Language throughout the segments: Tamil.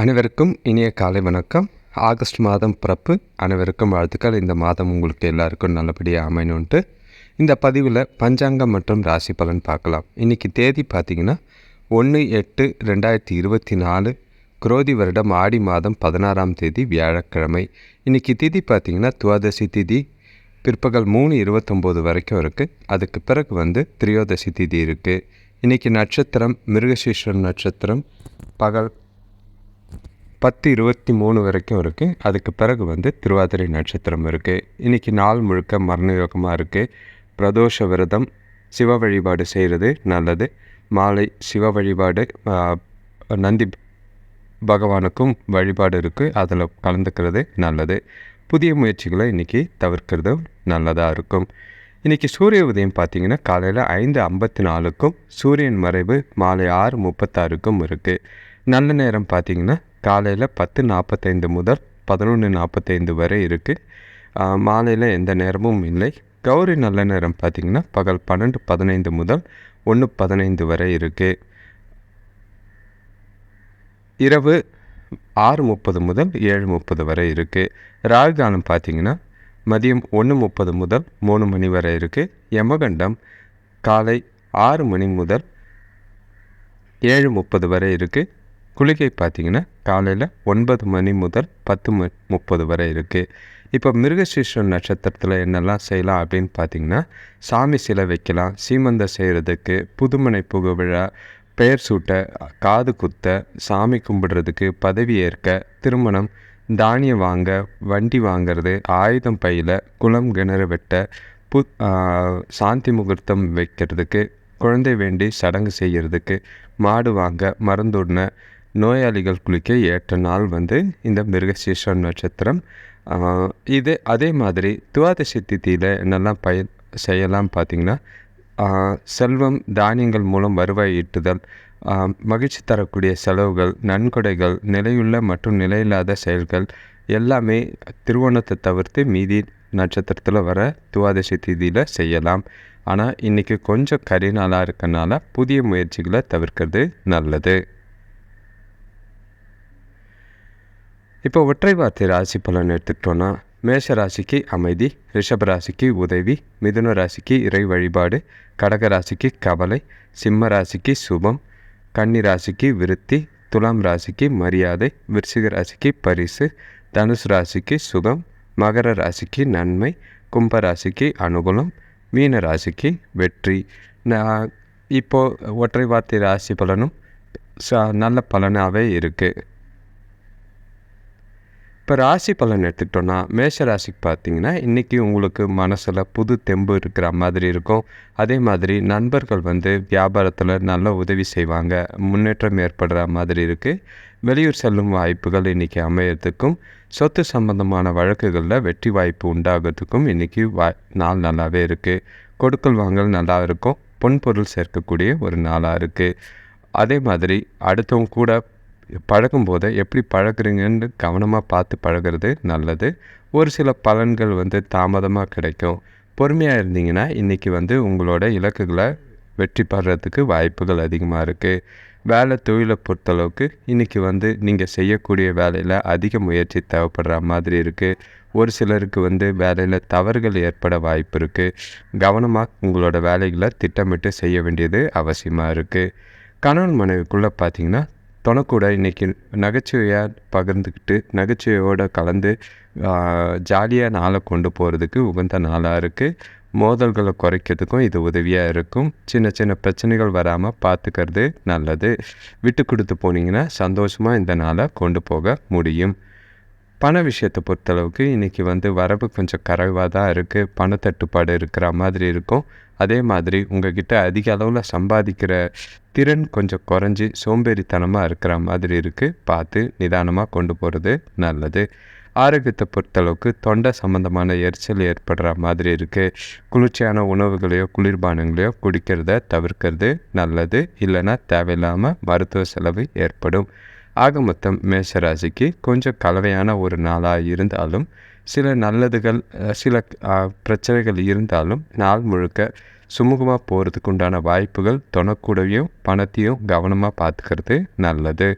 அனைவருக்கும் இனிய காலை வணக்கம். ஆகஸ்ட் மாதம் பிறப்பு. அனைவருக்கும் வாழ்த்துக்கள். இந்த மாதம் உங்களுக்கு எல்லாருக்கும் நல்லபடியாக அமையணுன்ட்டு இந்த பதிவில் பஞ்சாங்கம் மற்றும் ராசி பலன் பார்க்கலாம். இன்றைக்கி தேதி பார்த்திங்கன்னா ஒன்று எட்டு ரெண்டாயிரத்தி இருபத்தி நாலு குரோதி வருடம் ஆடி மாதம் பதினாறாம் தேதி வியாழக்கிழமை. இன்றைக்கி திதி பார்த்திங்கன்னா துவாதசி திதி. பிற்பகல் மூணு இருபத்தொம்போது வரைக்கும் இருக்குது அதுக்கு பிறகு வந்து திரியோதசி திதி இருக்குது இன்றைக்கி நட்சத்திரம் மிருகசீஸ்வரன் நட்சத்திரம். பகல் பத்து இருபத்தி மூணு வரைக்கும் இருக்குது அதுக்கு பிறகு வந்து திருவாதிரை நட்சத்திரம் இருக்குது இன்றைக்கி நாள் முழுக்க மரண யோகமாக இருக்குது பிரதோஷ விரதம் சிவ வழிபாடு செய்கிறது நல்லது. மாலை சிவ வழிபாடு நந்தி பகவானுக்கும் வழிபாடு இருக்குது அதில் கலந்துக்கிறது நல்லது. புதிய முயற்சிகளை இன்றைக்கி தவிர்க்கிறதும் நல்லதாக இருக்கும். இன்றைக்கி சூரிய உதயம் பார்த்திங்கன்னா காலையில் ஐந்து ஐம்பத்தி நாலுக்கும் சூரியன் மறைவு மாலை ஆறு முப்பத்தாறுக்கும் இருக்குது நல்ல நேரம் பார்த்தீங்கன்னா காலையில் பத்து நாற்பத்தைந்து முதல் பதினொன்று நாற்பத்தைந்து வரை இருக்குது மாலையில் எந்த நேரமும் இல்லை. கௌரி நல்ல நேரம் பார்த்தீங்கன்னா பகல் பன்னெண்டு பதினைந்து முதல் ஒன்று பதினைந்து வரை இருக்குது இரவு ஆறு முப்பது முதல் ஏழு முப்பது வரை இருக்குது ராகு காலம் பார்த்தீங்கன்னா மதியம் ஒன்று முப்பது முதல் மூணு மணி வரை இருக்குது யமகண்டம் காலை ஆறு மணி முதல் ஏழு முப்பது வரை இருக்குது குளிகை பார்த்தீங்கன்னா காலையில் ஒன்பது மணி முதல் பத்து ம முப்பது வரை இருக்குது இப்போ மிருகசீஸ்வரன் நட்சத்திரத்தில் என்னெல்லாம் செய்யலாம் அப்படின்னு பார்த்தீங்கன்னா சாமி சிலை வைக்கலாம் சீமந்த செய்கிறதுக்கு புதுமனை புகவிழா பெயர் சூட்ட காது குத்த சாமி கும்பிடுறதுக்கு பதவி ஏற்க திருமணம் தானியம் வாங்க வண்டி வாங்கிறது ஆயுதம் பையில் குளம் கிணறு வெட்ட பு சாந்தி முகூர்த்தம் வைக்கிறதுக்கு குழந்தை வேண்டி சடங்கு செய்கிறதுக்கு மாடு வாங்க மருந்துண்ண நோயாளிகள் குளிக்க ஏற்ற நாள் வந்து இந்த மிருகசீஷ நட்சத்திரம். இது அதே மாதிரி துவாதசி திதியில் என்னெல்லாம் பய செய்யலாம் பார்த்திங்கன்னா செல்வம் தானியங்கள் மூலம் வருவாய் ஈட்டுதல் மகிழ்ச்சி தரக்கூடிய செலவுகள் நன்கொடைகள் நிலையுள்ள மற்றும் நிலையில்லாத செயல்கள் எல்லாமே திருவோணத்தை தவிர்த்து மீதி நட்சத்திரத்தில் வர துவாதசி திதியில் செய்யலாம். ஆனால் இன்றைக்கி கொஞ்சம் கரி நாளாக இருக்கனால புதிய முயற்சிகளை தவிர்க்கிறது நல்லது. இப்போ ஒற்றை வார்த்தை ராசி பலன் எடுத்துக்கிட்டோன்னா மேஷ ராசிக்கு அமைதி ரிஷப ராசிக்கு உதவி மிதுன ராசிக்கு இறை வழிபாடு கடக ராசிக்கு கவலை சிம்ம ராசிக்கு சுபம் கன்னி ராசிக்கு விருத்தி துலாம் ராசிக்கு மரியாதை விருச்சிக ராசிக்கு பரிசு தனுசு ராசிக்கு சுகம் மகர ராசிக்கு நன்மை கும்ப ராசிக்கு அனுகூலம் மீன ராசிக்கு வெற்றி. நான் இப்போது ஒற்றை வார்த்தை ராசி பலனும் ச நல்ல பலனாகவே இருக்குது இப்போ ராசி பலன் எடுத்துக்கிட்டோன்னா மேஷ ராசிக்கு பார்த்தீங்கன்னா இன்றைக்கி உங்களுக்கு மனசில் புது தெம்பு இருக்கிற மாதிரி இருக்கும். அதே மாதிரி நண்பர்கள் வந்து வியாபாரத்தில் நல்ல உதவி செய்வாங்க. முன்னேற்றம் ஏற்படுற மாதிரி இருக்குது வெளியூர் செல்லும் வாய்ப்புகள் இன்றைக்கி அமையறதுக்கும் சொத்து சம்பந்தமான வழக்குகளில் வெற்றி வாய்ப்பு உண்டாகிறதுக்கும் இன்றைக்கி வா நாள் நல்லாவே இருக்குது கொடுக்கல் வாங்கல் நல்லா இருக்கும். பொன்பொருள் சேர்க்கக்கூடிய ஒரு நாளாக இருக்குது அதே மாதிரி அடுத்தவங்க கூட பழகும்போது எப்படி பழகுறீங்கன்னு கவனமாக பார்த்து பழகுறது நல்லது. ஒரு சில பலன்கள் வந்து தாமதமாக கிடைக்கும். பொறுமையாக இருந்தீங்கன்னா இன்றைக்கி வந்து உங்களோட இலக்குகளை வெற்றி பெறத்துக்கு வாய்ப்புகள் அதிகமாக இருக்குது வேலை தொழிலை பொறுத்தளவுக்கு இன்றைக்கி வந்து நீங்கள் செய்யக்கூடிய வேலையில் அதிக முயற்சி தேவைப்படுற மாதிரி இருக்குது ஒரு சிலருக்கு வந்து வேலையில் தவறுகள் ஏற்பட வாய்ப்பு இருக்குது கவனமாக உங்களோட வேலைகளை திட்டமிட்டு செய்ய வேண்டியது அவசியமாக இருக்குது கணவன் மனைவிக்குள்ளே பார்த்தீங்கன்னா தொணக்கூட இன்றைக்கி நகைச்சுவையாக பகிர்ந்துக்கிட்டு நகைச்சுவையோடு கலந்து ஜாலியாக நாளை கொண்டு போகிறதுக்கு உகந்த நாளாக இருக்குது மோதல்களை குறைக்கிறதுக்கும் இது உதவியாக இருக்கும். சின்ன சின்ன பிரச்சனைகள் வராமல் பார்த்துக்கிறது நல்லது. விட்டு கொடுத்து போனீங்கன்னா சந்தோஷமாக இந்த நாளை கொண்டு போக முடியும். பண விஷயத்தை பொறுத்தளவுக்கு இன்றைக்கி வந்து வரவு கொஞ்சம் கரைவாக தான் இருக்குது பணத்தட்டுப்பாடு இருக்கிற மாதிரி இருக்கும். அதே மாதிரி உங்ககிட்ட அதிக அளவில் சம்பாதிக்கிற திறன் கொஞ்சம் குறைஞ்சி சோம்பேறித்தனமாக இருக்கிற மாதிரி இருக்குது பார்த்து நிதானமாக கொண்டு போகிறது நல்லது. ஆரோக்கியத்தை பொறுத்தளவுக்கு தொண்டை சம்மந்தமான எரிச்சல் ஏற்படுற மாதிரி இருக்குது குளிர்ச்சியான உணவுகளையோ குளிர்பானங்களையோ குடிக்கிறத தவிர்க்கிறது நல்லது. இல்லைன்னா தேவையில்லாமல் மருத்துவ செலவு ஏற்படும். ஆக மொத்தம் மேஷராசிக்கு கொஞ்சம் கலவையான ஒரு நாளாக இருந்தாலும் சில நல்லதுகள் சில பிரச்சனைகள் இருந்தாலும் நாள் முழுக்க சுமூகமாக போகிறதுக்கு உண்டான வாய்ப்புகள் தொணக்கூடவையும் பணத்தையும் கவனமாக பார்த்துக்கிறது நல்லது.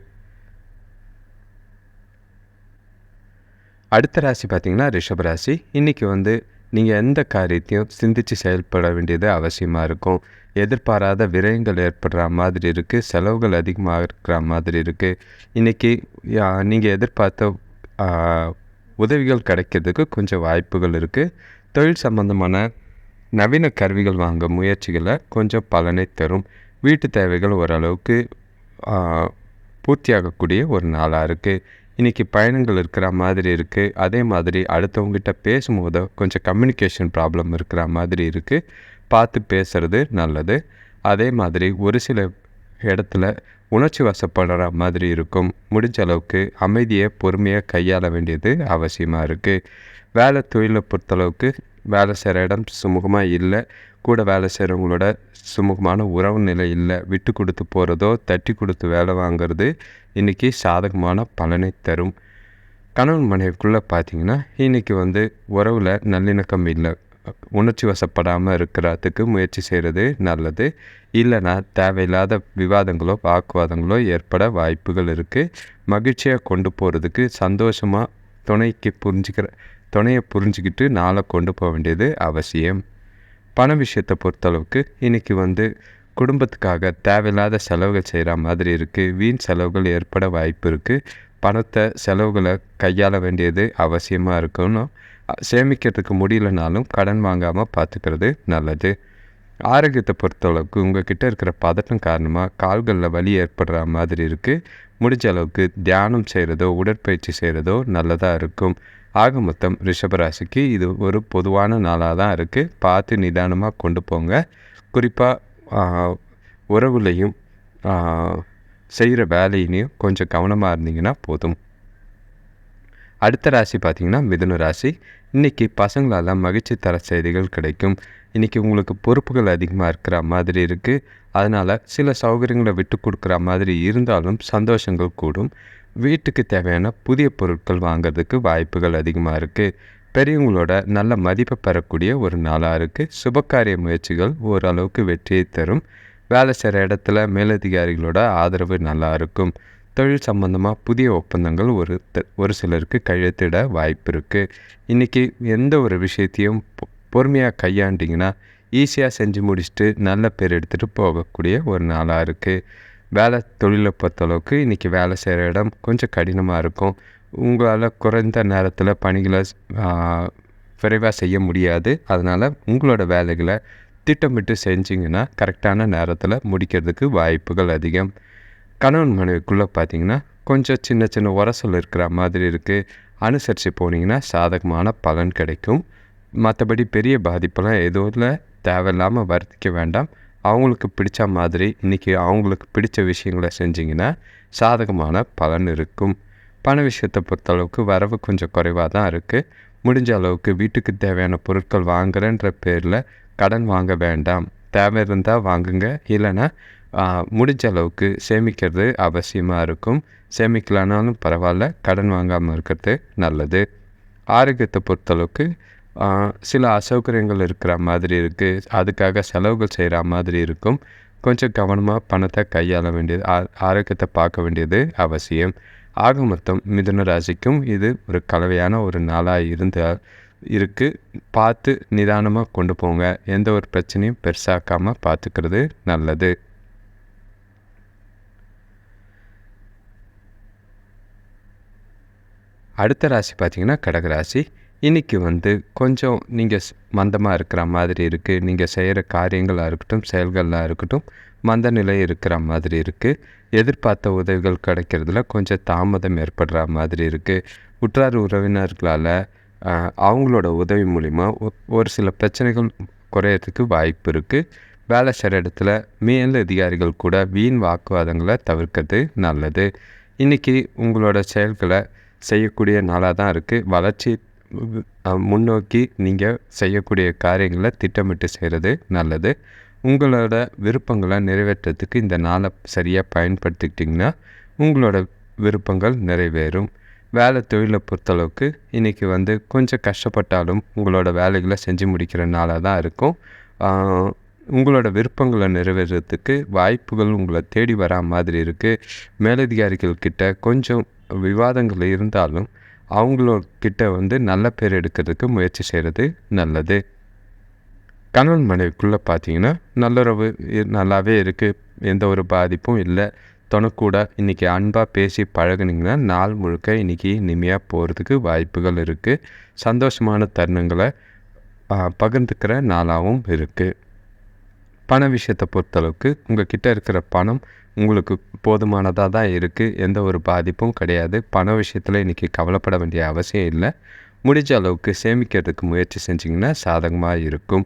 அடுத்த ராசி பார்த்திங்கன்னா ரிஷபராசி இன்றைக்கி வந்து நீங்கள் எந்த காரியத்தையும் சிந்தித்து செயல்பட வேண்டியது அவசியமாக இருக்கும். எதிர்பாராத விரயங்கள் ஏற்படுற மாதிரி இருக்குது செலவுகள் அதிகமாக இருக்கிற மாதிரி இருக்குது இன்றைக்கி நீங்கள் எதிர்பார்த்த உதவிகள் கிடைக்கிறதுக்கு கொஞ்சம் வாய்ப்புகள் இருக்குது தொழில் சம்பந்தமான நவீன கருவிகள் வாங்க முயற்சிகளை கொஞ்சம் பலனை தரும். வீட்டு தேவைகள் ஓரளவுக்கு பூர்த்தியாகக்கூடிய ஒரு நாளாக இருக்குது இன்றைக்கி பயணங்கள் இருக்கிற மாதிரி இருக்குது அதே மாதிரி அடுத்தவங்ககிட்ட பேசும்போது கொஞ்சம் கம்யூனிகேஷன் ப்ராப்ளம் இருக்கிற மாதிரி இருக்குது பார்த்து பேசுகிறது நல்லது. அதே மாதிரி ஒரு சில இடத்துல உணர்ச்சி வசப்படுற மாதிரி இருக்கும். முடிஞ்ச அளவுக்கு அமைதியை பொறுமையாக கையாள வேண்டியது அவசியமாக இருக்குது வேலை தொழிலை பொறுத்தளவுக்கு வேலை செய்கிற இடம் சுமூகமாக இல்லை. கூட வேலை செய்கிறவங்களோட சுமூகமான உறவு நிலை இல்லை. விட்டு கொடுத்து போகிறதோ தட்டி கொடுத்து வேலை வாங்குறது இன்றைக்கி சாதகமான பலனை தரும். கணவன் மனைவிக்குள்ளே பார்த்தீங்கன்னா இன்றைக்கி வந்து உறவில் நல்லிணக்கம் இல்லை. உணர்ச்சி வசப்படாமல் இருக்கிறதுக்கு முயற்சி செய்கிறது நல்லது. இல்லைன்னா தேவையில்லாத விவாதங்களோ வாக்குவாதங்களோ ஏற்பட வாய்ப்புகள் இருக்குது மகிழ்ச்சியாக கொண்டு போகிறதுக்கு சந்தோஷமாக துணைக்கு புரிஞ்சுக்கிற துணையை புரிஞ்சுக்கிட்டு நாளை கொண்டு போக வேண்டியது அவசியம். பண விஷயத்தை பொறுத்தளவுக்கு இன்றைக்கி வந்து குடும்பத்துக்காக தேவையில்லாத செலவுகள் செய்கிற மாதிரி இருக்குது வீண் செலவுகள் ஏற்பட வாய்ப்பு இருக்குது பணத்தை செலவுகளை கையாள வேண்டியது அவசியமாக இருக்கணும் சேமிக்கிறதுக்கு முடியலனாலும் கடன் வாங்காமல் பார்த்துக்கிறது நல்லது. ஆரோக்கியத்தை பொறுத்தளவுக்கு உங்கள் கிட்டே இருக்கிற பதட்டம் காரணமாக கால்களில் வலி ஏற்படுற மாதிரி இருக்குது முடிஞ்ச அளவுக்கு தியானம் செய்கிறதோ உடற்பயிற்சி செய்கிறதோ நல்லதாக இருக்கும். ஆக மொத்தம் ரிஷபராசிக்கு இது ஒரு பொதுவான நாளாக தான் இருக்குது பார்த்து நிதானமாக கொண்டு போங்க. குறிப்பாக உறவுலையும் செய்கிற வேலையிலையும் கொஞ்சம் கவனமாக இருந்தீங்கன்னா போதும். அடுத்த ராசி பார்த்திங்கன்னா மிதுன ராசி. இன்றைக்கி பசங்களால் மகிழ்ச்சி தர செய்திகள் கிடைக்கும். இன்றைக்கி உங்களுக்கு பொறுப்புகள் அதிகமாக இருக்கிற மாதிரி இருக்குது அதனால் சில சௌகரியங்களை விட்டு கொடுக்குற மாதிரி இருந்தாலும் சந்தோஷங்கள் கூடும். வீட்டுக்கு தேவையான புதிய பொருட்கள் வாங்குறதுக்கு வாய்ப்புகள் அதிகமாக இருக்குது பெரியவங்களோட நல்ல மதிப்பை பெறக்கூடிய ஒரு நாளாக இருக்குது சுபகாரிய முயற்சிகள் ஓரளவுக்கு வெற்றியை தரும். வேலை செய்கிற இடத்துல மேலதிகாரிகளோட ஆதரவு நல்லா இருக்கும். தொழில் சம்பந்தமாக புதிய ஒப்பந்தங்கள் ஒரு த- ஒரு சிலருக்கு கையெழுத்திட வாய்ப்பு இருக்குது இன்றைக்கி எந்த ஒரு விஷயத்தையும் பொ- பொறுமையாக கையாண்டிங்கன்னா ஈஸியாக செஞ்சு முடிச்சுட்டு நல்ல பேர் எடுத்துகிட்டு போகக்கூடிய ஒரு நாளாக இருக்குது வேலை தொழிலை பொறுத்தளவுக்கு இன்றைக்கி வேலை செய்கிற இடம் கொஞ்சம் கடினமாக இருக்கும். உங்களால் குறைந்த நேரத்தில் பணிகளை விரைவாக செய்ய முடியாது. அதனால் உங்களோட வேலைகளை திட்டமிட்டு செஞ்சிங்கன்னா கரெக்டான நேரத்தில் முடிக்கிறதுக்கு வாய்ப்புகள் அதிகம். கணவன் மனைவிக்குள்ளே பார்த்தீங்கன்னா கொஞ்சம் சின்ன சின்ன உரசல் இருக்கிற மாதிரி இருக்குது அனுசரித்து போனீங்கன்னா சாதகமான பலன் கிடைக்கும். மற்றபடி பெரிய பாதிப்பெல்லாம் எதுவும் இல்லை. தேவையில்லாமல் வருத்திக்க வேண்டாம். அவங்களுக்கு பிடிச்ச மாதிரி இன்றைக்கி அவங்களுக்கு பிடிச்ச விஷயங்களை செஞ்சிங்கன்னா சாதகமான பலன் இருக்கும். பண விஷயத்தை பொறுத்தளவுக்கு வரவு கொஞ்சம் குறைவாக தான் இருக்குது முடிஞ்ச அளவுக்கு வீட்டுக்கு தேவையான பொருட்கள் வாங்குறேன்ற பேரில் கடன் வாங்க வேண்டாம். தேவை இருந்தால் வாங்குங்க. இல்லைன்னா முடிஞ்ச அளவுக்கு சேமிக்கிறது அவசியமாக இருக்கும். சேமிக்கலனாலும் பரவாயில்ல கடன் வாங்காமல் இருக்கிறது நல்லது. ஆரோக்கியத்தை பொறுத்தளவுக்கு சில அசௌகரியங்கள் இருக்கிற மாதிரி இருக்குது அதுக்காக செலவுகள் செய்கிற மாதிரி இருக்கும். கொஞ்சம் கவனமாக பணத்தை கையாள வேண்டியது ஆ- ஆரோக்கியத்தை பார்க்க வேண்டியது அவசியம். ஆக மொத்தம் மிதுன ராசிக்கும் இது ஒரு கலவையான ஒரு நாளாக இருந்தால் இருக்குது பார்த்து நிதானமாக கொண்டு போங்க. எந்த ஒரு பிரச்சனையும் பெருசாக்காமல் பார்த்துக்கிறது நல்லது. அடுத்த ராசி பார்த்தீங்கன்னா கடகராசி இன்றைக்கி வந்து கொஞ்சம் நீங்கள் மந்தமாக இருக்கிற மாதிரி இருக்குது நீங்கள் செய்கிற காரியங்களாக இருக்கட்டும் செயல்களாக இருக்கட்டும் மந்த நிலை இருக்கிற மாதிரி இருக்குது எதிர்பார்த்த உதவிகள் கிடைக்கிறதுல கொஞ்சம் தாமதம் ஏற்படுற மாதிரி இருக்குது உற்றார் உறவினர்களால் அவங்களோட உதவி மூலிமா ஒ- ஒரு சில பிரச்சனைகள் குறையறதுக்கு வாய்ப்பு இருக்குது வேலை செய்கிற இடத்துல மேல் அதிகாரிகள் கூட வீண் வாக்குவாதங்களை தவிர்க்கிறது நல்லது. இன்றைக்கி உங்களோட செயல்களை செய்யக்கூடிய நாளாக தான் இருக்குது வளர்ச்சி முன்னோக்கி நீங்கள் செய்யக்கூடிய காரியங்களை திட்டமிட்டு செய்கிறது நல்லது. உங்களோட விருப்பங்களை நிறைவேற்றுறதுக்கு இந்த நாளை சரியாக பயன்படுத்திக்கிட்டிங்கன்னா உங்களோட விருப்பங்கள் நிறைவேறும். வேலை தொழிலை பொறுத்தளவுக்கு இன்றைக்கி வந்து கொஞ்சம் கஷ்டப்பட்டாலும் உங்களோட வேலைகளை செஞ்சு முடிக்கிற நாளாக தான் இருக்கும் உங்களோட விருப்பங்களை நிறைவேறதுக்கு வாய்ப்புகள் உங்களை தேடி வரா மாதிரி இருக்குது மேலதிகாரிகள் கிட்ட கொஞ்சம் விவாதங்கள் இருந்தாலும் அவங்களோக்கிட்ட வந்து நல்ல பேர் எடுக்கிறதுக்கு முயற்சி செய்கிறது நல்லது. கணவன் மனைவிக்குள்ளே பார்த்தீங்கன்னா நல்லுறவு நல்லாவே இருக்குது எந்த ஒரு பாதிப்பும் இல்லை. துணக்கூட இன்றைக்கி அன்பாக பேசி பழகுனீங்கன்னா நாள் முழுக்க இன்றைக்கி இனிமையாக போகிறதுக்கு வாய்ப்புகள் இருக்குது சந்தோஷமான தருணங்களை பகிர்ந்துக்கிற நாளாகவும் இருக்குது பண விஷயத்தை பொறுத்தளவுக்கு உங்கள் கிட்டே இருக்கிற பணம் உங்களுக்கு போதுமானதாக தான் இருக்குது எந்த ஒரு பாதிப்பும் கிடையாது. பண விஷயத்தில் இன்றைக்கி கவலைப்பட வேண்டிய அவசியம் இல்லை. முடிஞ்ச அளவுக்கு சேமிக்கிறதுக்கு முயற்சி செஞ்சிங்கன்னா சாதகமாக இருக்கும்.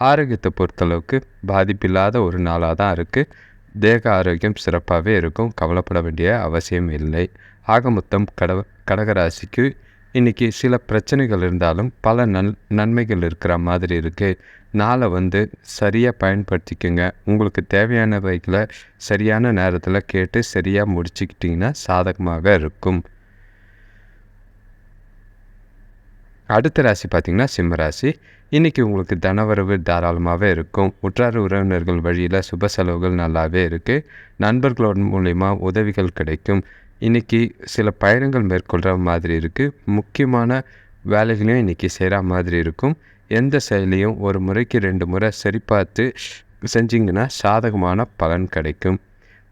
ஆரோக்கியத்தை பொறுத்தளவுக்கு பாதிப்பில்லாத ஒரு நாளாக தான் இருக்குது தேக ஆரோக்கியம் சிறப்பாகவே இருக்கும். கவலைப்பட வேண்டிய அவசியம் இல்லை. ஆக மொத்தம் கட கடகராசிக்கு இன்றைக்கி சில பிரச்சனைகள் இருந்தாலும் பல நன் நன்மைகள் இருக்கிற மாதிரி இருக்குது நாளை வந்து சரியாக பயன்படுத்திக்கோங்க. உங்களுக்கு தேவையானவைகளை சரியான நேரத்தில் கேட்டு சரியாக முடிச்சுக்கிட்டிங்கன்னா சாதகமாக இருக்கும். அடுத்த ராசி பார்த்திங்கன்னா சிம்ம ராசி. இன்றைக்கி உங்களுக்கு தனவரவு தாராளமாகவே இருக்கும். உற்றார் உறவினர்கள் வழியில் சுப செலவுகள் நல்லாவே இருக்குது நண்பர்களோட மூலிமா உதவிகள் கிடைக்கும். இன்றைக்கி சில பயணங்கள் மேற்கொள்கிற மாதிரி இருக்குது முக்கியமான வேலைகளையும் இன்றைக்கி செய்கிற மாதிரி இருக்கும். எந்த செயலையும் ஒரு முறைக்கு ரெண்டு முறை சரி பார்த்து செஞ்சிங்கன்னா சாதகமான பலன் கிடைக்கும்.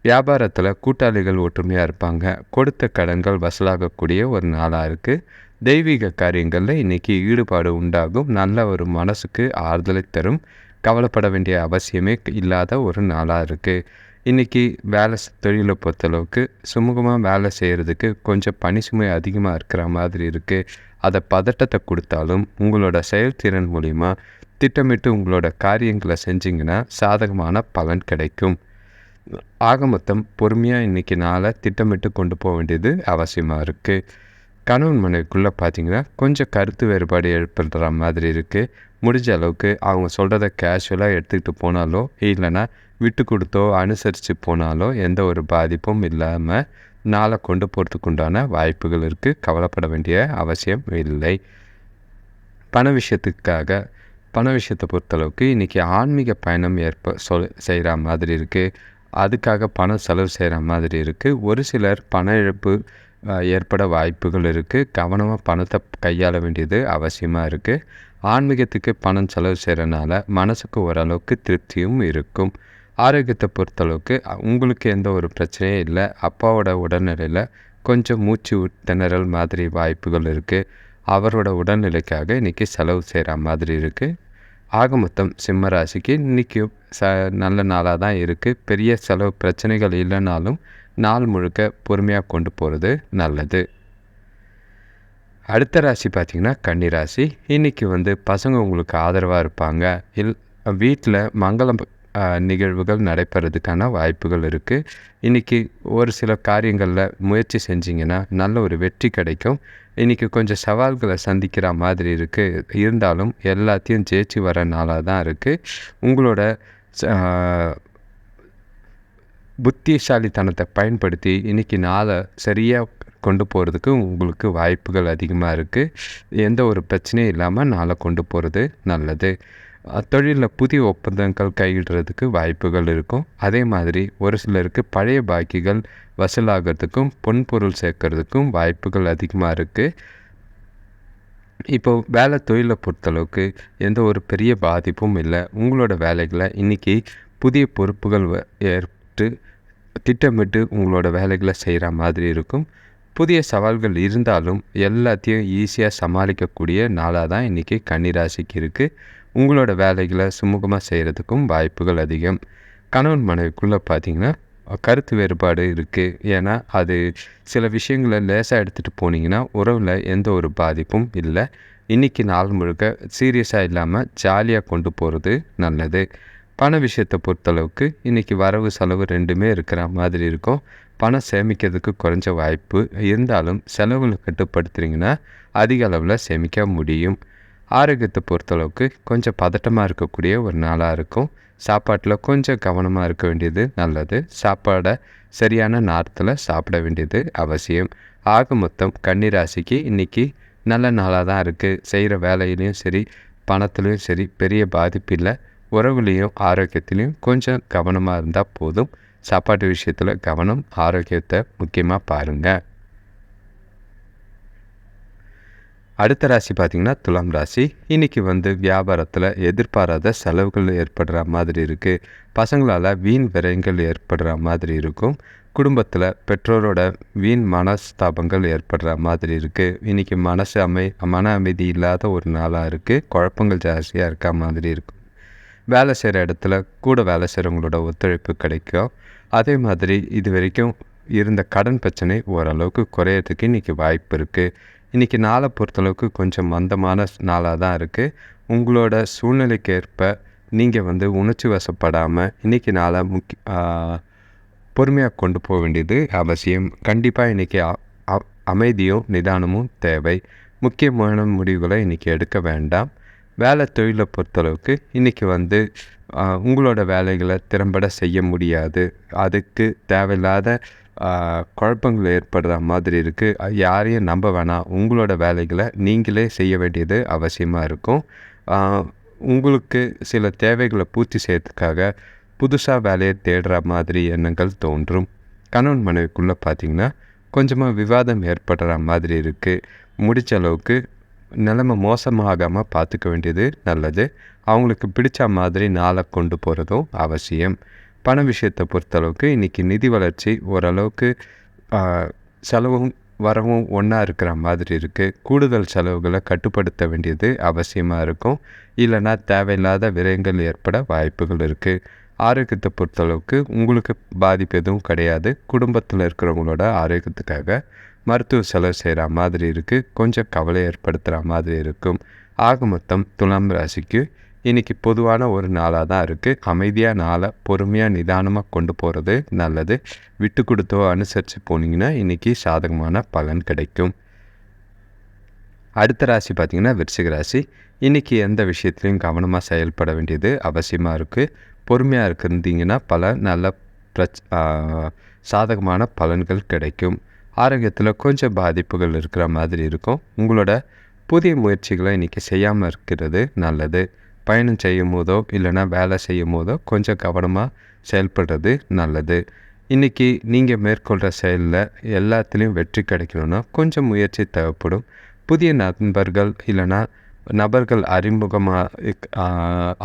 வியாபாரத்தில் கூட்டாளிகள் ஒற்றுமையாக இருப்பாங்க. கொடுத்த கடன்கள் வசூலாகக்கூடிய ஒரு நாளாக இருக்குது தெய்வீக காரியங்களில் இன்றைக்கி ஈடுபாடு உண்டாகும். நல்ல ஒரு மனசுக்கு ஆறுதலை தரும். கவலைப்பட வேண்டிய அவசியமே இல்லாத ஒரு நாளாக இருக்குது இன்றைக்கி வேலை தொழிலை பொறுத்தளவுக்கு சுமூகமாக வேலை செய்கிறதுக்கு கொஞ்சம் பனி சுமை அதிகமாக இருக்கிற மாதிரி இருக்குது அதை பதட்டத்தை கொடுத்தாலும் உங்களோட செயல்திறன் மூலிமா திட்டமிட்டு உங்களோட காரியங்களை செஞ்சிங்கன்னா சாதகமான பலன் கிடைக்கும். ஆக மொத்தம் பொறுமையாக இன்றைக்கி நாளை திட்டமிட்டு கொண்டு போக வேண்டியது அவசியமாக இருக்குது கணவன் மனைவிக்குள்ளே பார்த்தீங்கன்னா கொஞ்சம் கருத்து வேறுபாடு ஏற்படுற மாதிரி இருக்குது முடிஞ்ச அளவுக்கு அவங்க சொல்கிறத கேஷுவலாக எடுத்துக்கிட்டு போனாலோ இல்லைன்னா விட்டு கொடுத்தோ அனுசரித்து போனாலோ எந்த ஒரு பாதிப்பும் இல்லாமல் நாளை கொண்டு போகிறதுக்கு உண்டான வாய்ப்புகள் இருக்குது கவலைப்பட வேண்டிய அவசியம் இல்லை. பண விஷயத்துக்காக பண விஷயத்தை பொறுத்தளவுக்கு இன்றைக்கி ஆன்மீக பயணம் ஏற்ப சொல் செய்கிற மாதிரி இருக்குது அதுக்காக பணம் செலவு செய்கிற மாதிரி இருக்குது ஒரு சிலர் பண இழப்பு ஏற்பட வாய்ப்புகள் இருக்குது கவனமாக பணத்தை கையாள வேண்டியது அவசியமாக இருக்குது ஆன்மீகத்துக்கு பணம் செலவு செய்கிறனால மனசுக்கு ஓரளவுக்கு திருப்தியும் இருக்கும். ஆரோக்கியத்தை பொறுத்தளவுக்கு உங்களுக்கு எந்த ஒரு பிரச்சனையும் இல்லை. அப்பாவோட உடல்நிலையில் கொஞ்சம் மூச்சு திணறல் மாதிரி வாய்ப்புகள் இருக்குது அவரோட உடல்நிலைக்காக இன்றைக்கி செலவு செய்கிற மாதிரி இருக்குது ஆக மொத்தம் சிம்ம ராசிக்கு இன்றைக்கி ச நல்ல நாளாக தான் இருக்குது பெரிய செலவு பிரச்சனைகள் இல்லைனாலும் நாள் முழுக்க பொறுமையாக கொண்டு போகிறது நல்லது. அடுத்த ராசி பார்த்திங்கன்னா கன்னிராசி இன்றைக்கி வந்து பசங்க உங்களுக்கு ஆதரவாக இருப்பாங்க. இல் வீட்டில் மங்களம் நிகழ்வுகள் நடைபெறதுக்கான வாய்ப்புகள் இருக்குது இன்றைக்கி ஒரு சில காரியங்களில் முயற்சி செஞ்சிங்கன்னா நல்ல ஒரு வெற்றி கிடைக்கும். இன்றைக்கி கொஞ்சம் சவால்களை சந்திக்கிற மாதிரி இருக்குது இருந்தாலும் எல்லாத்தையும் ஜெயிச்சு வர நாளாக தான் இருக்குது உங்களோட புத்திசாலித்தனத்தை பயன்படுத்தி இன்றைக்கி நாளை சரியாக கொண்டு போகிறதுக்கு உங்களுக்கு வாய்ப்புகள் அதிகமாக இருக்குது எந்த ஒரு பிரச்சனையும் இல்லாமல் நாளை கொண்டு போகிறது நல்லது. தொழிலில் புதிய ஒப்பந்தங்கள் கையிடுறதுக்கு வாய்ப்புகள் இருக்கும். அதே மாதிரி ஒரு சிலருக்கு பழைய பாக்கிகள் வசூலாகிறதுக்கும் பொன்பொருள் சேர்க்கறதுக்கும் வாய்ப்புகள் அதிகமாக இருக்குது இப்போ வேலை தொழிலை பொறுத்தளவுக்கு எந்த ஒரு பெரிய பாதிப்பும் இல்லை. உங்களோட வேலைகளை இன்றைக்கி புதிய பொறுப்புகள் ஏற்பட்டு திட்டமிட்டு உங்களோட வேலைகளை செய்கிற மாதிரி இருக்கும். புதிய சவால்கள் இருந்தாலும் எல்லாத்தையும் ஈஸியாக சமாளிக்கக்கூடிய நாளாக தான் இன்றைக்கி கன்னிராசிக்கு இருக்குது உங்களோட வேலைகளை சுமூகமாக செய்கிறதுக்கும் வாய்ப்புகள் அதிகம். கணவன் மனைவிக்குள்ளே பார்த்திங்கன்னா கருத்து வேறுபாடு இருக்குது ஏன்னா அது சில விஷயங்களை லேசாக எடுத்துகிட்டு போனீங்கன்னா உறவில் எந்த ஒரு பாதிப்பும் இல்லை. இன்றைக்கி நாள் முழுக்க சீரியஸாக இல்லாமல் ஜாலியாக கொண்டு போகிறது நல்லது. பண விஷயத்தை பொறுத்தளவுக்கு இன்றைக்கி வரவு செலவு ரெண்டுமே இருக்கிற மாதிரி இருக்கும். பணம் சேமிக்கிறதுக்கு குறைஞ்ச வாய்ப்பு. இருந்தாலும் செலவுகளை கட்டுப்படுத்துறீங்கன்னா அதிக அளவில் சேமிக்க முடியும். ஆரோக்கியத்தை பொறுத்தளவுக்கு கொஞ்சம் பதட்டமாக இருக்கக்கூடிய ஒரு நாளாக இருக்கும். சாப்பாட்டில் கொஞ்சம் கவனமாக இருக்க வேண்டியது நல்லது. சாப்பாடை சரியான நேரத்தில் சாப்பிட வேண்டியது அவசியம். ஆக மொத்தம் கன்னிராசிக்கு இன்றைக்கி நல்ல நாளாக தான் இருக்குது செய்கிற வேலையிலையும் சரி பணத்துலேயும் சரி பெரிய பாதிப்பு இல்லை. உறவுலேயும் ஆரோக்கியத்துலேயும் கொஞ்சம் கவனமாக இருந்தால் போதும். சாப்பாட்டு விஷயத்தில் கவனம் ஆரோக்கியத்தை முக்கியமாக பாருங்கள் அடுத்த ராசி பார்த்திங்கன்னா துலாம் ராசி. இன்றைக்கி வந்து வியாபாரத்தில் எதிர்பாராத செலவுகள் ஏற்படுற மாதிரி இருக்குது பசங்களால் வீண் விரயங்கள் ஏற்படுற மாதிரி இருக்கும். குடும்பத்தில் பெற்றோரோட வீண் மனஸ்தாபங்கள் ஏற்படுற மாதிரி இருக்குது இன்றைக்கி மனசு அமை மன அமைதி இல்லாத ஒரு நாளாக இருக்குது குழப்பங்கள் ஜாஸ்தியாக இருக்க மாதிரி இருக்கும். வேலை செய்கிற இடத்துல கூட வேலை செய்கிறவங்களோட ஒத்துழைப்பு கிடைக்கும். அதே மாதிரி இது வரைக்கும் இருந்த கடன் பிரச்சனை ஓரளவுக்கு குறையிறதுக்கு இன்றைக்கி வாய்ப்பு இருக்குது இன்றைக்கி நாளை பொறுத்தளவுக்கு கொஞ்சம் மந்தமான நாளாக தான் இருக்குது உங்களோட சூழ்நிலைக்கு ஏற்ப நீங்கள் வந்து உணர்ச்சி வசப்படாமல் இன்றைக்கி நாளை முக்கிய பொறுமையாக கொண்டு போக வேண்டியது அவசியம். கண்டிப்பாக இன்றைக்கி அமைதியும் நிதானமும் தேவை. முக்கியமான முடிவுகளை இன்றைக்கி எடுக்க வேண்டாம். வேலை தொழிலை பொறுத்தளவுக்கு இன்றைக்கி வந்து உங்களோட வேலைகளை திறம்பட செய்ய முடியாது. அதுக்கு தேவையில்லாத குழப்பங்கள் ஏற்படுற மாதிரி இருக்குது யாரையும் நம்ப வேணாம். உங்களோட வேலைகளை நீங்களே செய்ய வேண்டியது அவசியமாக இருக்கும். உங்களுக்கு சில தேவைகளை பூர்த்தி செய்யறதுக்காக புதுசாக வேலையை தேடுற மாதிரி எண்ணங்கள் தோன்றும். கணவன் மனைவிக்குள்ளே பார்த்திங்கன்னா கொஞ்சமாக விவாதம் ஏற்படுற மாதிரி இருக்குது முடித்த அளவுக்கு நிலைமை மோசமாகாமல் பார்த்துக்க வேண்டியது நல்லது. அவங்களுக்கு பிடிச்ச மாதிரி நாளை கொண்டு போகிறதும் அவசியம். பண விஷயத்தை பொறுத்தளவுக்கு இன்றைக்கி நிதி வளர்ச்சி ஓரளவுக்கு செலவும் வரவும் ஒன்றா இருக்கிற மாதிரி இருக்குது கூடுதல் செலவுகளை கட்டுப்படுத்த வேண்டியது அவசியமாக இருக்கும். இல்லைனா தேவையில்லாத விரயங்கள் ஏற்பட வாய்ப்புகள் இருக்குது ஆரோக்கியத்தை பொறுத்தளவுக்கு உங்களுக்கு பாதிப்பு எதுவும் கிடையாது. குடும்பத்தில் இருக்கிறவங்களோட ஆரோக்கியத்துக்காக மருத்துவ செலவு செய்கிற மாதிரி இருக்குது கொஞ்சம் கவலை ஏற்படுத்துகிற மாதிரி இருக்கும். ஆக மொத்தம் துலாம் ராசிக்கு இன்றைக்கி பொதுவான ஒரு நாளாக தான் இருக்குது அமைதியாக நாளை பொறுமையாக நிதானமாக கொண்டு போகிறது நல்லது. விட்டு கொடுத்தோ அனுசரித்து போனீங்கன்னா இன்றைக்கி சாதகமான பலன் கிடைக்கும். அடுத்த ராசி பார்த்திங்கன்னா விருச்சிக ராசி. இன்றைக்கி எந்த விஷயத்துலையும் கவனமாக செயல்பட வேண்டியது அவசியமாக இருக்குது பொறுமையாக இருக்கிருந்தீங்கன்னா பல நல்ல பிரச் சாதகமான பலன்கள் கிடைக்கும். ஆரோக்கியத்தில் கொஞ்சம் பாதிப்புகள் இருக்கிற மாதிரி இருக்கும். உங்களோட புதிய முயற்சிகளை இன்றைக்கி செய்யாமல் இருக்கிறது நல்லது. பயணம் செய்யும் போதோ இல்லைனா வேலை செய்யும் போதோ கொஞ்சம் கவனமாக செயல்படுறது நல்லது. இன்றைக்கி நீங்கள் மேற்கொள்கிற செயலில் எல்லாத்துலேயும் வெற்றி கிடைக்கணும்னா கொஞ்சம் முயற்சி தேவைப்படும். புதிய நண்பர்கள் இல்லைனா நபர்கள் அறிமுகமாக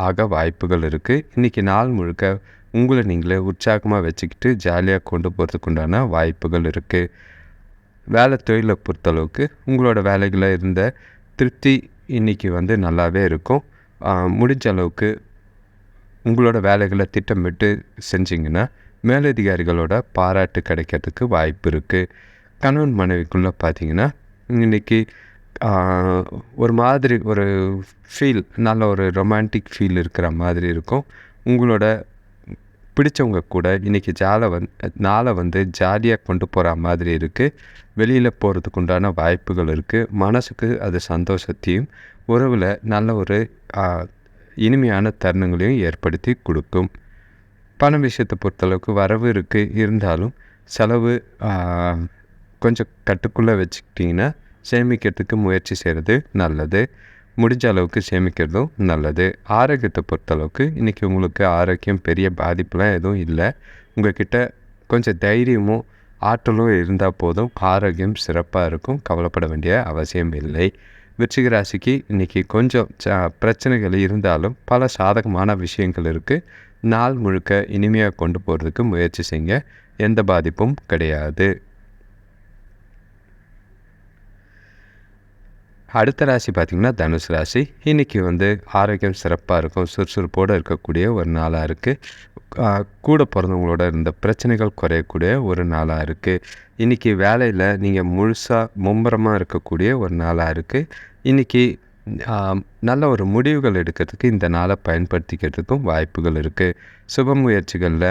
ஆக வாய்ப்புகள் இருக்குது இன்றைக்கி நாள் முழுக்க உங்களை நீங்களே உற்சாகமாக வச்சுக்கிட்டு ஜாலியாக கொண்டு போகிறதுக்கு உண்டான வாய்ப்புகள் இருக்குது வேலை தொழிலை பொறுத்தளவுக்கு உங்களோட வேலைகளில் இருந்த திருப்தி இன்றைக்கி வந்து நல்லாவே இருக்கும். முடிஞ்ச அளவுக்கு உங்களோட வேலைகளை திட்டமிட்டு செஞ்சிங்கன்னா மேலதிகாரிகளோட பாராட்டு கிடைக்கிறதுக்கு வாய்ப்பு இருக்குது கணவன் மனைவிக்குள்ளே பார்த்தீங்கன்னா இன்றைக்கி ஒரு மாதிரி ஒரு ஃபீல் நல்ல ஒரு ரொமான்டிக் ஃபீல் இருக்கிற மாதிரி இருக்கும். உங்களோட பிடிச்சவங்க கூட இன்றைக்கி ஜாலை வந் நாளை வந்து ஜாலியாக கொண்டு போகிற மாதிரி இருக்குது வெளியில் போகிறதுக்கு உண்டான வாய்ப்புகள் இருக்குது மனசுக்கு அது சந்தோஷத்தையும் உறவில் நல்ல ஒரு இனிமையான தருணங்களையும் ஏற்படுத்தி கொடுக்கும். பண விஷயத்தை பொறுத்தளவுக்கு வரவு இருக்குது இருந்தாலும் செலவு கொஞ்சம் கட்டுக்குள்ளே வச்சுக்கிட்டிங்கன்னா சேமிக்கிறதுக்கு முயற்சி செய்கிறது நல்லது. முடிஞ்ச அளவுக்கு சேமிக்கிறதும் நல்லது. ஆரோக்கியத்தை பொறுத்தளவுக்கு இன்றைக்கி உங்களுக்கு ஆரோக்கியம் பெரிய பாதிப்புலாம் எதுவும் இல்லை. உங்கள்கிட்ட கொஞ்சம் தைரியமும் ஆற்றலும் இருந்தால் போதும். ஆரோக்கியம் சிறப்பாக இருக்கும். கவலைப்பட வேண்டிய அவசியம் இல்லை. விருச்சிக ராசிக்கு இன்றைக்கி கொஞ்சம் பிரச்சனைகள் இருந்தாலும் பல சாதகமான விஷயங்கள் இருக்குது நாள் முழுக்க இனிமையாக கொண்டு போகிறதுக்கு முயற்சி செய்ய எந்த பாதிப்பும் கிடையாது. அடுத்த ராசி பார்த்திங்கன்னா தனுசு ராசி. இன்றைக்கி வந்து ஆரோக்கியம் சிறப்பாக இருக்கும். சுறுசுறுப்போடு இருக்கக்கூடிய ஒரு நாளாக இருக்குது கூட பிறந்தவங்களோட இருந்த பிரச்சனைகள் குறையக்கூடிய ஒரு நாளாக இருக்குது இன்றைக்கி வேலையில் நீங்கள் முழுசாக மும்பரமாக இருக்கக்கூடிய ஒரு நாளாக இருக்குது இன்றைக்கி நல்ல ஒரு முடிவுகள் எடுக்கிறதுக்கு இந்த நாளை பயன்படுத்திக்கிறதுக்கும் வாய்ப்புகள் இருக்குது சுப முயற்சிகளில்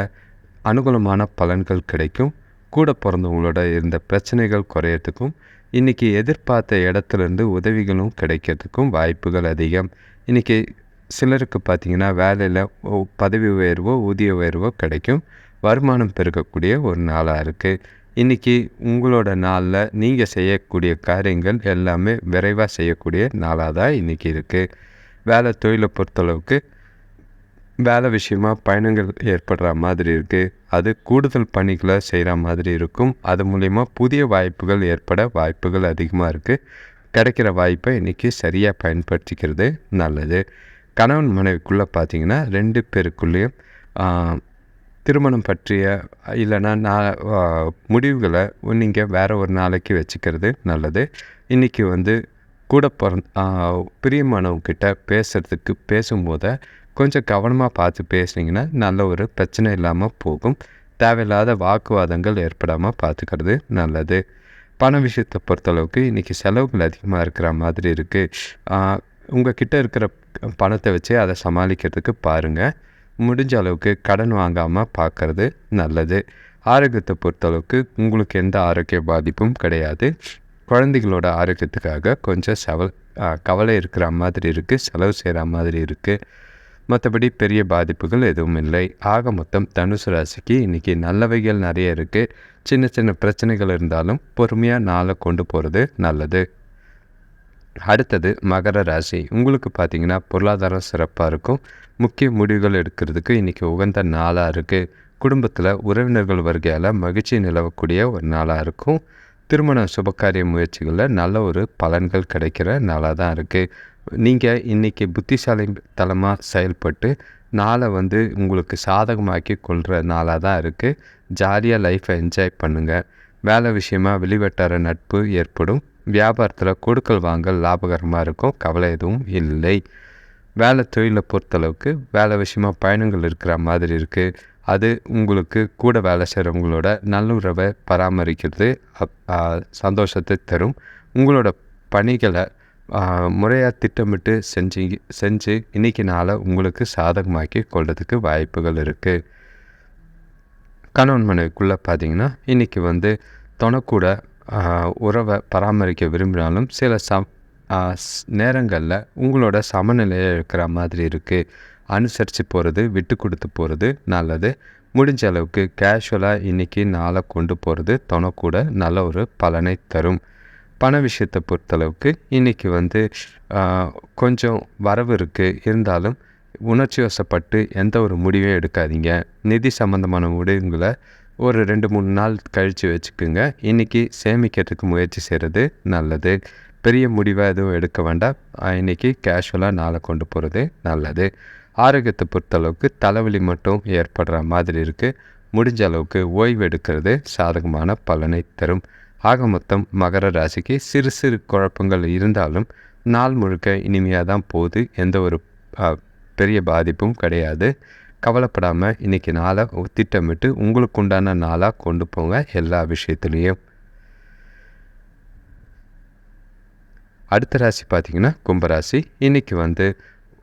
அனுகூலமான பலன்கள் கிடைக்கும். கூட பிறந்தவங்களோட இருந்த பிரச்சனைகள் குறையறதுக்கும் இன்றைக்கி எதிர்பார்த்த இடத்துலேருந்து உதவிகளும் கிடைக்கிறதுக்கும் வாய்ப்புகள் அதிகம். இன்றைக்கி சிலருக்கு பார்த்திங்கன்னா வேலையில் பதவி உயர்வோ ஊதிய உயர்வோ கிடைக்கும். வருமானம் பெருக்கக்கூடிய ஒரு நாளாக இருக்குது இன்றைக்கி உங்களோட நாளில் நீங்கள் செய்யக்கூடிய காரியங்கள் எல்லாமே விரைவாக செய்யக்கூடிய நாளாக தான் இன்றைக்கி இருக்குது வேலை தொழிலை பொறுத்தளவுக்கு வேலை விஷயமாக பயணங்கள் ஏற்படுற மாதிரி இருக்குது அது கூடுதல் பணிகளை செய்கிற மாதிரி இருக்கும். அது மூலிமா புதிய வாய்ப்புகள் ஏற்பட வாய்ப்புகள் அதிகமாக இருக்குது கிடைக்கிற வாய்ப்பை இன்றைக்கி சரியாக பயன்படுத்திக்கிறது நல்லது. கணவன் மனைவிக்குள்ளே பார்த்தீங்கன்னா ரெண்டு பேருக்குள்ளேயும் திருமணம் பற்றிய இல்லைன்னா நான் முடிவுகளை நீங்கள் வேறு ஒரு நாளைக்கு வச்சுக்கிறது நல்லது. இன்றைக்கி வந்து கூட பிறந் பிரியமானவங்கிட்ட பேசுகிறதுக்கு பேசும்போத கொஞ்சம் கவனமாக பார்த்து பேசுனீங்கன்னா நல்ல ஒரு பிரச்சனை இல்லாமல் போகும். தேவையில்லாத வாக்குவாதங்கள் ஏற்படாமல் பார்த்துக்கிறது நல்லது. பண விஷயத்தை பொறுத்தளவுக்கு இன்றைக்கி செலவுகள் அதிகமாக இருக்கிற மாதிரி இருக்குது உங்கள் கிட்ட இருக்கிற பணத்தை வச்சு அதை சமாளிக்கிறதுக்கு பாருங்கள் முடிஞ்ச அளவுக்கு கடன் வாங்காமல் பார்க்குறது நல்லது. ஆரோக்கியத்தை பொறுத்தளவுக்கு உங்களுக்கு எந்த ஆரோக்கிய பாதிப்பும் கிடையாது. குழந்தைகளோட ஆரோக்கியத்துக்காக கொஞ்சம் செவல் கவலை இருக்கிற மாதிரி இருக்குது செலவு செய்கிற மாதிரி இருக்குது மற்றபடி பெரிய பாதிப்புகள் எதுவும் இல்லை. ஆக மொத்தம் தனுசு ராசிக்கு இன்றைக்கி நல்லவைகள் நிறைய இருக்குது சின்ன சின்ன பிரச்சனைகள் இருந்தாலும் பொறுமையாக நாளை கொண்டு போகிறது நல்லது. அடுத்தது மகர ராசி. உங்களுக்கு பார்த்திங்கன்னா பொருளாதாரம் சிறப்பாக இருக்கும். முக்கிய முடிவுகள் எடுக்கிறதுக்கு இன்றைக்கி உகந்த நாளாக இருக்குது குடும்பத்தில் உறவினர்கள் வருகையால் மகிழ்ச்சி நிலவக்கூடிய ஒரு நாளாக இருக்கும். திருமண சுபகாரிய முயற்சிகளில் நல்ல ஒரு பலன்கள் கிடைக்கிற நாளாக தான் இருக்குது நீங்கள் இன்றைக்கி புத்திசாலி தளமாக செயல்பட்டு நாளை வந்து உங்களுக்கு சாதகமாக்கி கொள்கிற நாளாக தான் இருக்குது ஜாலியாக லைஃப்பை என்ஜாய் பண்ணுங்கள் வேலை விஷயமாக வெளிவட்டார நட்பு ஏற்படும். வியாபாரத்தில் கொடுக்கல் வாங்கல் லாபகரமாக இருக்கும். கவலை எதுவும் இல்லை. வேலை தொழிலை பொறுத்தளவுக்கு வேலை விஷயமாக பயணங்கள் இருக்கிற மாதிரி இருக்குது அது உங்களுக்கு கூட வேலை செய்கிறவங்களோட நல்லுறவை பராமரிக்கிறது சந்தோஷத்தை தரும். உங்களோட பணிகளை முறையாக திட்டமிட்டு செஞ்சு செஞ்சு இன்றைக்கி நாளை உங்களுக்கு சாதகமாக்கி கொள்றதுக்கு வாய்ப்புகள் இருக்குது கணவன் மனைவிக்குள்ளே பார்த்தீங்கன்னா இன்றைக்கி வந்து தொணக்கூட உறவை பராமரிக்க விரும்பினாலும் சில சம் நேரங்களில் உங்களோட சமநிலையை இருக்கிற மாதிரி இருக்குது அனுசரித்து போகிறது விட்டு கொடுத்து போகிறது நல்லது. முடிஞ்ச அளவுக்கு கேஷுவலாக இன்றைக்கி நாளை கொண்டு போகிறது தொணக்கூட நல்ல ஒரு பலனை தரும். பண விஷயத்தை பொறுத்தளவுக்கு இன்றைக்கி வந்து கொஞ்சம் வரவு இருக்குது இருந்தாலும் உணர்ச்சி வசப்பட்டு எந்த ஒரு முடிவையும் எடுக்காதீங்க. நிதி சம்மந்தமான முடிவுங்களை ஒரு ரெண்டு மூணு நாள் கழித்து வச்சுக்கோங்க. இன்றைக்கி சேமிக்கிறதுக்கு முயற்சி செய்கிறது நல்லது. பெரிய முடிவாக எதுவும் எடுக்க வேண்டாம். இன்றைக்கி கேஷுவலாக நாளை கொண்டு போகிறது நல்லது. ஆரோக்கியத்தை பொறுத்தளவுக்கு தலைவலி மட்டும் ஏற்படுற மாதிரி இருக்குது முடிஞ்ச அளவுக்கு ஓய்வு எடுக்கிறது சாதகமான பலனை தரும். ஆக மொத்தம் மகர ராசிக்கு சிறு சிறு குழப்பங்கள் இருந்தாலும் நாள் முழுக்க இனிமையாக தான் போகுது. எந்த ஒரு பெரிய பாதிப்பும் கிடையாது. கவலைப்படாமல் இன்றைக்கி நாளை திட்டமிட்டு உங்களுக்கு உண்டான நாளாக கொண்டு போங்க எல்லா விஷயத்துலேயும். அடுத்த ராசி பார்த்திங்கன்னா கும்பராசி. இன்றைக்கி வந்து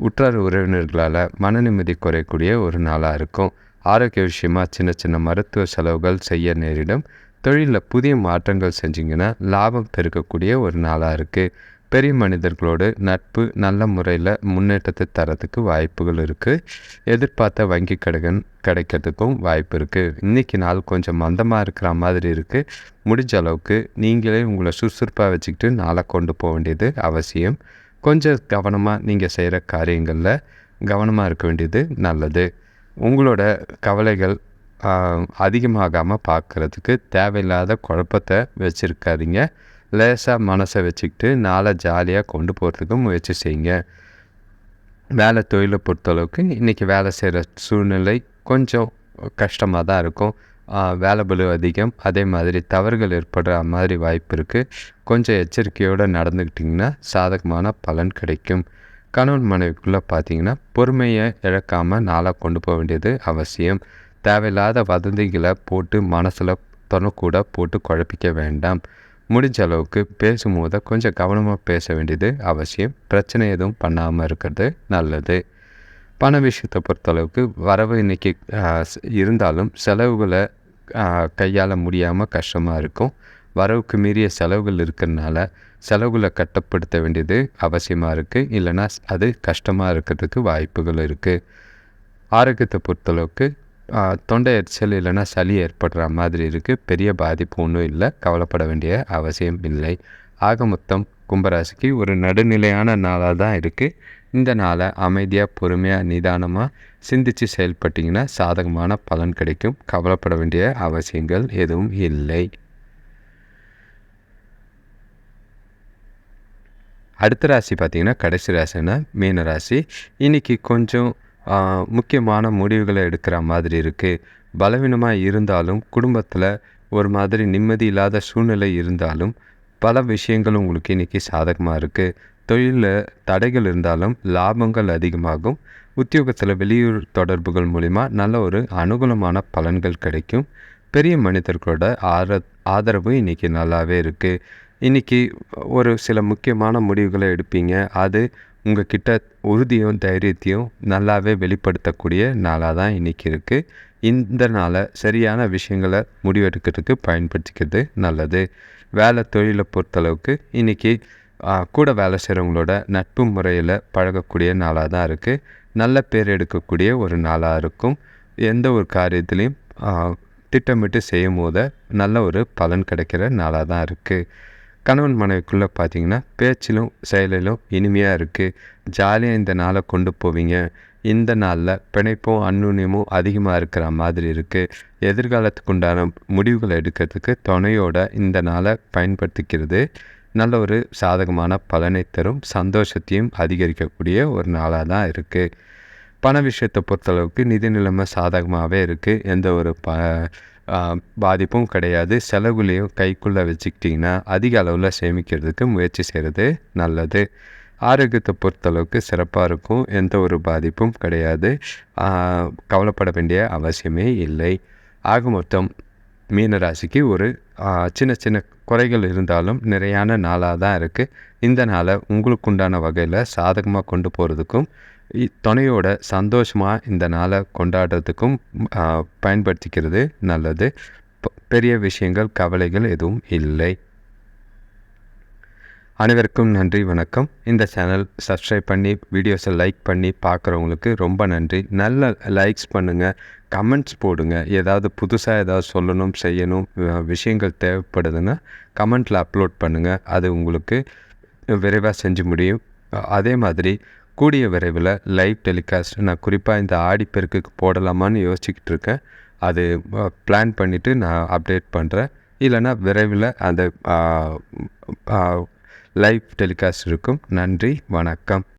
உற்றார் உறவினர்களால் மன நிம்மதி குறையக்கூடிய ஒரு நாளாக இருக்கும். ஆரோக்கிய விஷயமாக சின்ன சின்ன மருத்துவ செலவுகள் செய்ய நேரிடும். தொழிலில் புதிய மாற்றங்கள் செஞ்சிங்கன்னா லாபம் பெருக்கக்கூடிய ஒரு நாளாக இருக்குது பெரிய மனிதர்களோடு நட்பு நல்ல முறையில் முன்னேற்றத்தை தரத்துக்கு வாய்ப்புகள் இருக்குது எதிர்பார்த்த வங்கி கடகன் கிடைக்கிறதுக்கும் வாய்ப்பு இருக்குது இன்றைக்கி நாள் கொஞ்சம் மந்தமாக இருக்கிற மாதிரி இருக்குது முடிஞ்ச அளவுக்கு நீங்களே உங்களை சுறுசுறுப்பாக வச்சுக்கிட்டு நாளை கொண்டு போக வேண்டியது அவசியம். கொஞ்சம் கவனமாக நீங்கள் செய்கிற காரியங்களில் கவனமாக இருக்க வேண்டியது நல்லது. உங்களோட கவலைகள் அதிகமாகாமல் பார்க்குறதுக்கு தேவையில்லாத குழப்பத்தை வச்சுருக்காதீங்க. லேசாக மனசை வச்சுக்கிட்டு நாளை ஜாலியாக கொண்டு போகிறதுக்கு முயற்சி செய்யுங்க. வேலை தொழிலை பொறுத்தளவுக்கு இன்றைக்கி வேலை செய்கிற சூழ்நிலை கொஞ்சம் கஷ்டமாக தான் இருக்கும். வேலை பலு அதிகம். அதே மாதிரி தவறுகள் ஏற்படுற மாதிரி வாய்ப்பு இருக்குது கொஞ்சம் எச்சரிக்கையோடு நடந்துக்கிட்டிங்கன்னா சாதகமான பலன் கிடைக்கும். கணவன் மனைவிக்குள்ளே பார்த்தீங்கன்னா பொறுமையை இழக்காமல் நாளாக கொண்டு போக வேண்டியது அவசியம். தேவையில்லாத வதந்திகளை போட்டு மனசில் தொணக்கூட போட்டு குழப்பிக்க வேண்டாம். முடிஞ்ச அளவுக்கு பேசும்போது கொஞ்சம் கவனமாக பேச வேண்டியது அவசியம். பிரச்சனை எதுவும் பண்ணாமல் இருக்கிறது நல்லது. பண விஷயத்தை பொறுத்தளவுக்கு வரவு இன்றைக்கி இருந்தாலும் செலவுகளை கையாள முடியாமல் கஷ்டமாக இருக்கும். வரவுக்கு மீறிய செலவுகள் இருக்கிறதுனால செலவுகளை கட்டுப்படுத்த வேண்டியது அவசியமாக இருக்குது இல்லைனா அது கஷ்டமாக இருக்கிறதுக்கு வாய்ப்புகள் இருக்குது ஆரோக்கியத்தை பொறுத்தளவுக்கு தொண்டை எரிச்சல் இல்லைன்னா சளி ஏற்படுற மாதிரி இருக்குது பெரிய பாதிப்பு ஒன்றும் இல்லை. கவலைப்பட வேண்டிய அவசியம் இல்லை. ஆக மொத்தம் கும்பராசிக்கு ஒரு நடுநிலையான நாளாக தான் இருக்குது இந்த நாளை அமைதியாக பொறுமையாக நிதானமாக சிந்தித்து செயல்பட்டிங்கன்னா சாதகமான பலன் கிடைக்கும். கவலைப்பட வேண்டிய அவசியங்கள் எதுவும் இல்லை. அடுத்த ராசி பார்த்திங்கன்னா கடைசி ராசினா மீன ராசி. இன்றைக்கி கொஞ்சம் முக்கியமான முடிவுகளை எடுக்கிற மாதிரி இருக்குது பலவீனமாக இருந்தாலும் குடும்பத்தில் ஒரு மாதிரி நிம்மதி இல்லாத சூழ்நிலை இருந்தாலும் பல விஷயங்கள் உங்களுக்கு இன்றைக்கி சாதகமாக இருக்குது தொழிலில் தடைகள் இருந்தாலும் லாபங்கள் அதிகமாகும். உத்தியோகத்தில் வெளியூர் தொடர்புகள் மூலிமா நல்ல ஒரு அனுகூலமான பலன்கள் கிடைக்கும். பெரிய மனிதர்களோட ஆர ஆதரவு இன்றைக்கி நல்லாவே இருக்குது இன்றைக்கி ஒரு சில முக்கியமான முடிவுகளை எடுப்பீங்க. அது உங்கள் கிட்ட உறுதியும் தைரியத்தையும் நல்லாவே வெளிப்படுத்தக்கூடிய நாளாக தான் இன்றைக்கி இருக்குது இந்த நாளை சரியான விஷயங்களை முடிவெடுக்கிறதுக்கு பயன்படுத்திக்கிறது நல்லது. வேலை தொழிலை பொறுத்தளவுக்கு இன்றைக்கி கூட வேலை செய்கிறவங்களோட நட்பு முறையில் பழகக்கூடிய நாளாக தான் இருக்குது நல்ல பேர் எடுக்கக்கூடிய ஒரு நாளாக இருக்கும். எந்த ஒரு காரியத்துலேயும் திட்டமிட்டு செய்யும் போது நல்ல ஒரு பலன் கிடைக்கிற நாளாக தான் இருக்குது கணவன் மனைவிக்குள்ளே பார்த்தீங்கன்னா பேச்சிலும் செயலிலும் இனிமையாக இருக்குது ஜாலியாக இந்த நாளை கொண்டு போவீங்க. இந்த நாளில் பிணைப்பும் அந்நுண்ணியமும் அதிகமாக இருக்கிற மாதிரி இருக்குது எதிர்காலத்துக்கு உண்டான முடிவுகளை எடுக்கிறதுக்கு துணையோட இந்த நாளை பயன்படுத்திக்கிறது. நல்ல ஒரு சாதகமான பலனை தரும். சந்தோஷத்தையும் அதிகரிக்கக்கூடிய ஒரு நாளாக தான் இருக்குது பண விஷயத்தை பொறுத்தளவுக்கு நிதி நிலைமை சாதகமாகவே இருக்குது எந்த ஒரு ப பாதிப்பும் கிடையாது. செலவுலேயும் கைக்குள்ளே வச்சுக்கிட்டிங்கன்னா அதிக அளவில் சேமிக்கிறதுக்கு முயற்சி செய்கிறது நல்லது. ஆரோக்கியத்தை பொறுத்தளவுக்கு சிறப்பாக இருக்கும். எந்த ஒரு பாதிப்பும் கிடையாது. கவலைப்பட வேண்டிய அவசியமே இல்லை. ஆக மொத்தம் மீனராசிக்கு ஒரு சின்ன சின்ன குறைகள் இருந்தாலும் நிறையான நாளாக தான் இருக்குது இந்த நாளை உங்களுக்கு உண்டான வகையில் சாதகமாக கொண்டு போகிறதுக்கும் துணையோட சந்தோஷமாக இந்த நாளை கொண்டாடுறதுக்கும் பயன்படுத்திக்கிறது நல்லது. பெரிய விஷயங்கள் கவலைகள் எதுவும் இல்லை. அனைவருக்கும் நன்றி வணக்கம். இந்த சேனல் சப்ஸ்கிரைப் பண்ணி வீடியோஸை லைக் பண்ணி பார்க்குறவங்களுக்கு ரொம்ப நன்றி. நல்ல லைக்ஸ் பண்ணுங்கள் கமெண்ட்ஸ் போடுங்க. ஏதாவது புதுசாக ஏதாவது சொல்லணும் செய்யணும் விஷயங்கள் தேவைப்படுதுன்னா கமெண்ட்டில் அப்லோட் பண்ணுங்கள் அது உங்களுக்கு விரைவாக செஞ்சு முடியும். அதே மாதிரி கூடிய விரைவில் லைவ் டெலிகாஸ்ட் நான் குறிப்பாக இந்த ஆடிப்பெருக்குக்கு போடலாமான்னு யோசிச்சுக்கிட்டு இருக்கேன். அது பிளான் பண்ணிவிட்டு நான் அப்டேட் பண்ணுறேன் இல்லைன்னா விரைவில் அந்த லைவ் டெலிகாஸ்ட் இருக்கும். நன்றி வணக்கம்.